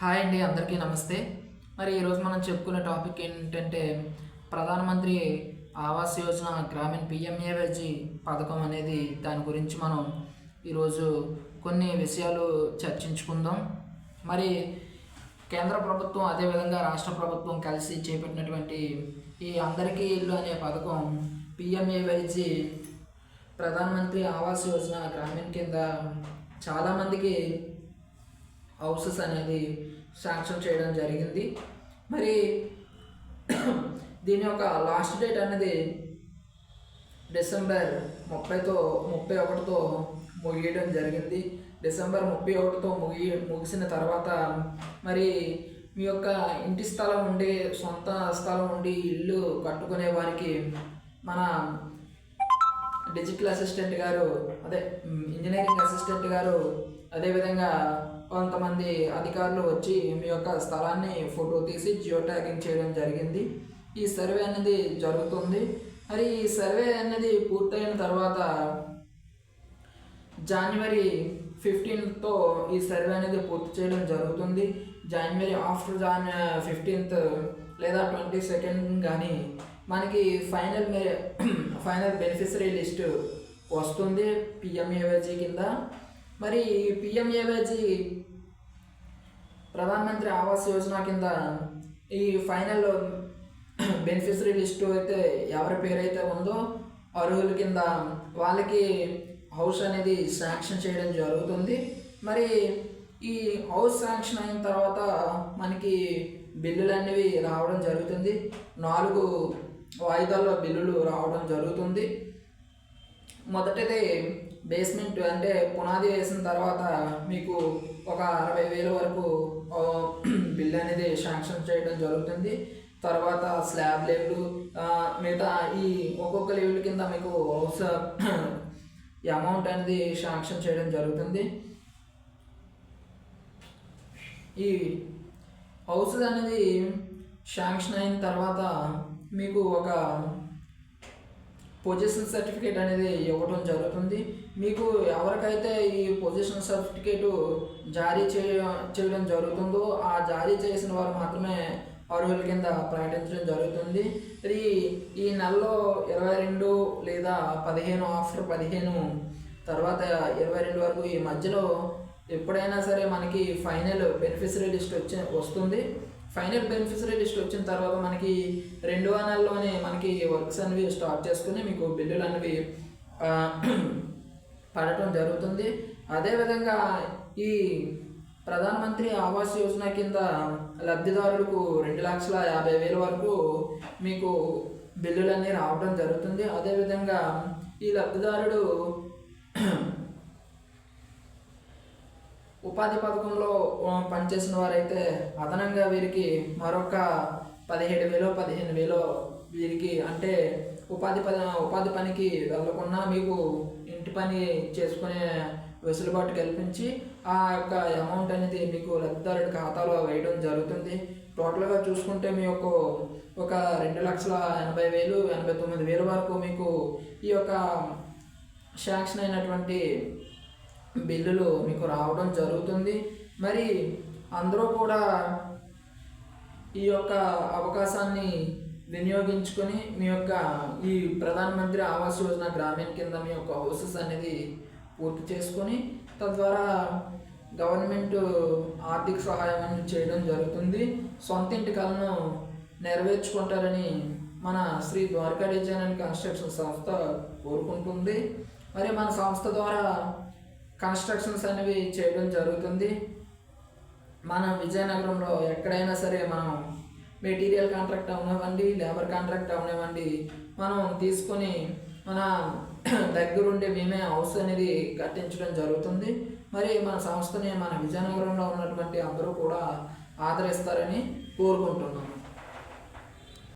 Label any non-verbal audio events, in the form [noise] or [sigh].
Hi అండి అందరికీ నమస్తే. మరి ఈరోజు మనం చెప్పుకునే టాపిక్ ఏంటంటే ప్రధానమంత్రి ఆవాస్ యోజన గ్రామీణ పిఎంఏవైజీ పథకం అనేది దాని గురించి మనం ఈరోజు కొన్ని విషయాలు చర్చించుకుందాం. మరి కేంద్ర ప్రభుత్వం అదేవిధంగా రాష్ట్ర ప్రభుత్వం కలిసి చేపట్టినటువంటి ఈ అందరికీ ఇల్లు అనే పథకం పిఎంఏవైజీ ప్రధానమంత్రి ఆవాస్ యోజన గ్రామీణ కింద చాలామందికి హౌసెస్ అనేది శాంక్షన్ చేయడం జరిగింది. మరి దీని యొక్క లాస్ట్ డేట్ అనేది డిసెంబర్ ముప్పైతో ముప్పై ఒకటితో ముగియడం జరిగింది. డిసెంబర్ ముప్పై ఒకటితో ముగి ముగిసిన తర్వాత మరి మీ యొక్క ఇంటి స్థలం ఉండి సొంత స్థలం ఉండి ఇల్లు కట్టుకునే వారికి మన డిజిటల్ అసిస్టెంట్ గారు అదే ఇంజనీరింగ్ అసిస్టెంట్ గారు అదేవిధంగా కొంతమంది అధికారులు వచ్చి మీ యొక్క స్థలాన్ని ఫోటో తీసి జియో ట్యాగింగ్ చేయడం జరిగింది. ఈ సర్వే అనేది జరుగుతుంది. మరి ఈ సర్వే అనేది పూర్తయిన తర్వాత జనవరి ఫిఫ్టీన్త్తో ఈ సర్వే అనేది పూర్తి చేయడం జరుగుతుంది. జనవరి ఆఫ్టర్ జాన్ ఫిఫ్టీన్త్ లేదా ట్వంటీ సెకండ్ కానీ మనకి ఫైనల్ మే ఫైనల్ బెనిఫిషరీ లిస్ట్ వస్తుంది. పిఎంఏవైజీ కింద. మరి పిఎంఏవైజీ ప్రధానమంత్రి ఆవాస్ యోజన కింద ఈ ఫైనల్ బెనిఫిషరీ లిస్టు అయితే ఎవరి పేరైతే ఉందో అర్హుల కింద వాళ్ళకి హౌస్ అనేది శాంక్షన్ చేయడం జరుగుతుంది. మరి ఈ హౌస్ శాంక్షన్ అయిన తర్వాత మనకి బిల్లులు అనేవి రావడం జరుగుతుంది. నాలుగు వాయిదాల్లో బిల్లులు రావడం జరుగుతుంది. మొదటిది బేస్మెంట్ అంటే పునాది వేసిన తర్వాత మీకు ఒక అరవై వేల వరకు [clears throat] బిల్ అనేది శాంక్షన్ చేయడం జరుగుతుంది. తర్వాత స్లాబ్ లెవెల్ మిగతా ఈ ఒక్కొక్క లెవెల్ కింద మీకు హౌస్ అమౌంట్ అనేది శాంక్షన్ చేయడం జరుగుతుంది. ఈ హౌస్ అనేది శాంక్షన్ అయిన తర్వాత మీకు ఒక పొజిషన్ సర్టిఫికేట్ అనేది ఇవ్వడం జరుగుతుంది. మీకు ఎవరికైతే ఈ పొజిషన్ సర్టిఫికేట్ జారీ చేయ చేయడం జరుగుతుందో ఆ జారీ చేసిన వారు మాత్రమే అర్హుల కింద ప్రకటించడం జరుగుతుంది. మరి ఈ నెలలో ఇరవై రెండు లేదా పదిహేను ఆఫ్టర్ పదిహేను తర్వాత ఇరవై రెండు వరకు ఈ మధ్యలో ఎప్పుడైనా సరే మనకి ఫైనల్ బెనిఫిషరీ లిస్ట్ వచ్చి వస్తుంది. ఫైనల్ బెనిఫిషరీ లిస్ట్ వచ్చిన తర్వాత మనకి రెండవ నెలలోనే మనకి వర్క్స్ అనేవి స్టార్ట్ చేసుకుని మీకు బిల్లులు అనేవి పడటం జరుగుతుంది. అదేవిధంగా ఈ ప్రధానమంత్రి ఆవాస్ యోజన కింద లబ్ధిదారులకు రెండు లక్షల యాభై వేల వరకు మీకు బిల్లులన్నీ రావడం జరుగుతుంది. అదేవిధంగా ఈ లబ్ధిదారుడు ఉపాధి పథకంలో పనిచేసిన వారైతే అదనంగా వీరికి మరొక పదిహేడు వేలో పదిహేను వేలో వీరికి అంటే ఉపాధి పని ఉపాధి పనికి వెళ్ళకుండా మీకు ఇంటి పని చేసుకునే వెసులుబాటు కల్పించి ఆ యొక్క అమౌంట్ అనేది మీకు లబ్ధిదారుడి ఖాతాలో వేయడం జరుగుతుంది. టోటల్గా చూసుకుంటే మీ యొక్క ఒక రెండు లక్షల ఎనభై వేలు ఎనభై తొమ్మిది వేల వరకు మీకు ఈ యొక్క శాంక్షన్ అయినటువంటి బిల్లులు మీకు రావడం జరుగుతుంది. మరి అందరూ కూడా ఈ యొక్క అవకాశాన్ని వినియోగించుకొని మీ యొక్క ఈ ప్రధానమంత్రి ఆవాస్ యోజన గ్రామీణ కింద మీ యొక్క హౌసెస్ అనేది పూర్తి చేసుకొని తద్వారా గవర్నమెంట్ ఆర్థిక సహాయం అనేది చేయడం జరుగుతుంది. సొంత ఇంటి కలను నెరవేర్చుకుంటారని మన Shri Dwaraka Design and Construction సంస్థ కోరుకుంటుంది. మరి మన సంస్థ ద్వారా కన్స్ట్రక్షన్స్ అనేవి చేయడం జరుగుతుంది. మన విజయనగరంలో ఎక్కడైనా సరే మనం మెటీరియల్ కాంట్రాక్ట్ అవనివ్వండి లేబర్ కాంట్రాక్ట్ అవనివ్వండి మనం తీసుకొని మన [clears throat] దగ్గరుండే మేమే హౌస్ అనేది కట్టించడం జరుగుతుంది. మరి మన సంస్థని మన విజయనగరంలో ఉన్నటువంటి అందరూ కూడా ఆదరిస్తారని కోరుకుంటున్నాం